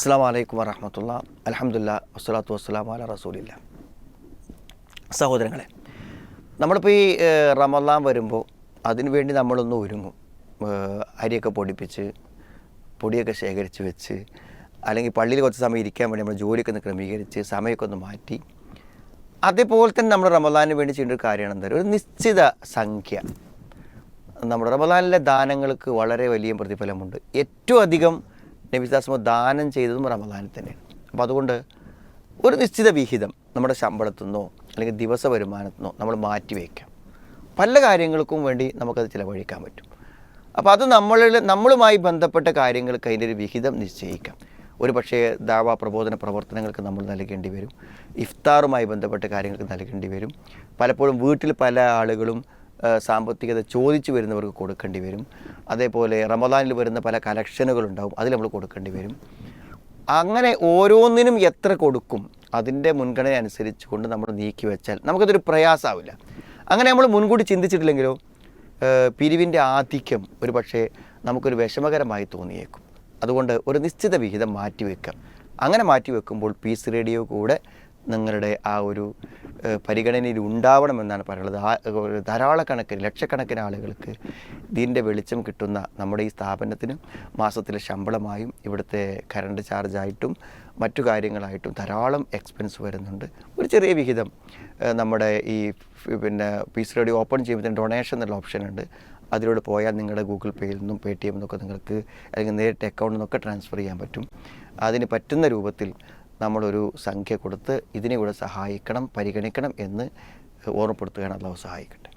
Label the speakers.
Speaker 1: അസ്സാം വലൈക്കും വറഹമത്തുള്ള. അലഹമുല്ല വസ്സലാത്തു വസ്സലാം അല റസൂലില്ല. സഹോദരങ്ങളെ നമ്മളിപ്പോൾ ഈ റമദാൻ വരുമ്പോൾ അതിനുവേണ്ടി നമ്മളൊന്ന് ഒരുങ്ങും. അരിയൊക്കെ പൊടിപ്പിച്ച് പൊടിയൊക്കെ ശേഖരിച്ച് വെച്ച് അല്ലെങ്കിൽ പള്ളിയിൽ കുറച്ച് സമയം ഇരിക്കാൻ വേണ്ടി നമ്മൾ ജോലിയൊക്കെ ഒന്ന് ക്രമീകരിച്ച് സമയമൊക്കെ ഒന്ന് മാറ്റി. അതേപോലെ തന്നെ നമ്മൾ റമദാനിന് വേണ്ടി ചെയ്യേണ്ട ഒരു കാര്യമാണ് എന്താ ഒരു നിശ്ചിത സംഖ്യ. നമ്മുടെ റമദാനിലെ ദാനങ്ങൾക്ക് വളരെ വലിയ പ്രതിഫലമുണ്ട്. ഏറ്റവും അധികം നബിദാസ്മ ദാനം ചെയ്തതും റമദാനിൽ തന്നെയാണ് അപ്പോൾ അതുകൊണ്ട് ഒരു നിശ്ചിത വിഹിതം നമ്മുടെ ശമ്പളത്തിൽ നിന്നോ അല്ലെങ്കിൽ ദിവസ വരുമാനത്തിൽ നിന്നോ നമ്മൾ മാറ്റി വയ്ക്കാം. പല കാര്യങ്ങൾക്കും വേണ്ടി നമുക്കത് ചിലവഴിക്കാൻ പറ്റും. അപ്പോൾ അത് നമ്മളിൽ നമ്മളുമായി ബന്ധപ്പെട്ട കാര്യങ്ങൾക്ക് അതിന്റെ ഒരു വിഹിതം നിശ്ചയിക്കാം. ഒരു പക്ഷേ ദാവ പ്രബോധന പ്രവർത്തനങ്ങൾക്ക് നമ്മൾ നൽകേണ്ടി വരും. ഇഫ്താറുമായി ബന്ധപ്പെട്ട കാര്യങ്ങൾക്ക് നൽകേണ്ടി വരും. പലപ്പോഴും വീട്ടിൽ പല ആളുകളും സാമ്പത്തികത ചോദിച്ചു വരുന്നവർക്ക് കൊടുക്കേണ്ടി വരും. അതേപോലെ റമദാനിൽ വരുന്ന പല കലക്ഷനുകളുണ്ടാവും അതിൽ നമ്മൾ കൊടുക്കേണ്ടി വരും. അങ്ങനെ ഓരോന്നിനും എത്ര കൊടുക്കും അതിന്റെ മുൻഗണന അനുസരിച്ച് കൊണ്ട് നമ്മൾ നീക്കി വെച്ചാൽ നമുക്കതൊരു പ്രയാസമാവില്ല അങ്ങനെ നമ്മൾ മുൻകൂട്ടി ചിന്തിച്ചിട്ടില്ലെങ്കിലോ പിരിവിന്റെ ആധിക്യം ഒരു പക്ഷേ നമുക്കൊരു വിഷമകരമായി തോന്നിയേക്കും. അതുകൊണ്ട് ഒരു നിശ്ചിത വിഹിതം മാറ്റിവെക്കാം. അങ്ങനെ മാറ്റിവെക്കുമ്പോൾ പീസ് റേഡിയോ കൂടെ നിങ്ങളുടെ ആ ഒരു പരിഗണനയിൽ ഉണ്ടാവണമെന്നാണ് പറയുന്നത്. ധാരാളക്കണക്കിന് ലക്ഷക്കണക്കിന് ആളുകൾക്ക് ഇതിന്റെ വെളിച്ചം കിട്ടുന്ന നമ്മുടെ ഈ സ്ഥാപനത്തിന് മാസത്തിലെ ശമ്പളമായും ഇവിടുത്തെ കറണ്ട് ചാർജായിട്ടും മറ്റു കാര്യങ്ങളായിട്ടും ധാരാളം എക്സ്പെൻസ് വരുന്നുണ്ട്. ഒരു ചെറിയ വിഹിതം നമ്മുടെ ഈ പിന്നെ പിന്നെ സി റേഡിയോ ഓപ്പൺ ചെയ്യുമ്പോൾ ഡൊണേഷൻ എന്നുള്ള ഓപ്ഷൻ ഉണ്ട്. അതിലൂടെ പോയാൽ നിങ്ങളുടെ ഗൂഗിൾ പേയിൽ നിന്നും പേ ടി എം നിന്നൊക്കെ നിങ്ങൾക്ക് അല്ലെങ്കിൽ നേരിട്ട് അക്കൗണ്ടിൽ നിന്നൊക്കെ ട്രാൻസ്ഫർ ചെയ്യാൻ പറ്റും. അതിന് പറ്റുന്ന രൂപത്തിൽ നമ്മളൊരു സംഖ്യ കൊടുത്ത് ഇതിനെ കൂടെ സഹായിക്കണം പരിഗണിക്കണം എന്ന് ഓർമ്മപ്പെടുത്തുകയാണ് അള്ളാഹു സഹായിക്കട്ടെ.